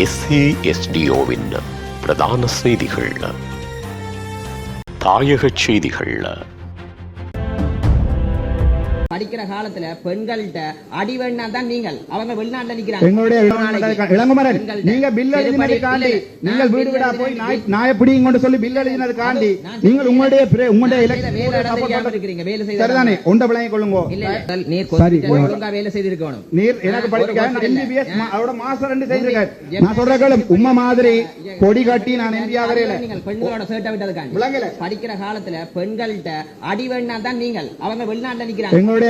எஸ்ஏஎஸ்டிஓவின் பிரதான செய்திகள். தாயக செய்திகள். படிக்கிற காலத்துல பெண்கள்கிட்ட அடி வேணா தான் நீங்கள். அவங்க வெளிநாட்டுல நிக்கிறாங்க. எங்களுடைய நாளைக்கு இளங்குமரன் பெண்கள்ட்ட நீங்க பில் இல்ல, நீங்கள் வீடு வீடா போய் எழுதினது- நாய் பிடிங்க கொண்டு சொல்லி பில் எழுதினதுக்காண்டி நான் நீங்கள் உங்களுடைய உங்களுடைய இருக்கிறீங்க. வேலை செய்த சரிதானே? ஒண்ட விளங்கி கொள்ளுங்க. நீர் ஒழுங்கா வேலை செய்திருக்கணும். நீர் எனக்கு படிக்க எம்பிபிஎஸ். அதோட மாசம் ரெண்டு செய்திருக்கேன் எம்- நான் சொல்ற கேளு உம்மை மாதிரி கொடி கட்டி நான் எம்பி ஆகறையில நீங்கள் பெண்களோட சேட்டை விட்டதுக்காண்டி. படிக்கிற காலத்துல பெண்கள்கிட்ட அடி வேணா தான் நீங்கள். அவங்க வெளிநாட்டுல நிக்கிறாங்க. எங்களுடைய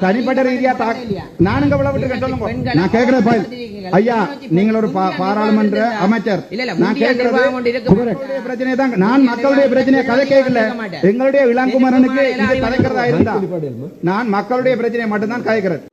தனிப்பட்ட ரீதியா தாக் நானும் கவலைப்பட்டு சொல்லுங்க நான் கேட்கிறேன் பாய் ஐயா நீங்கள் ஒரு பாராளுமன்ற அமைச்சர். நான் கேட்கிறது தான். நான் மக்களுடைய பிரச்சனையை கதை கேட்கல எங்களுடைய இளங்குமரனுக்கு இது கதைக்கிறதா இருந்தா நான் மக்களுடைய பிரச்சனையை மட்டும்தான் கதைக்கிறேன்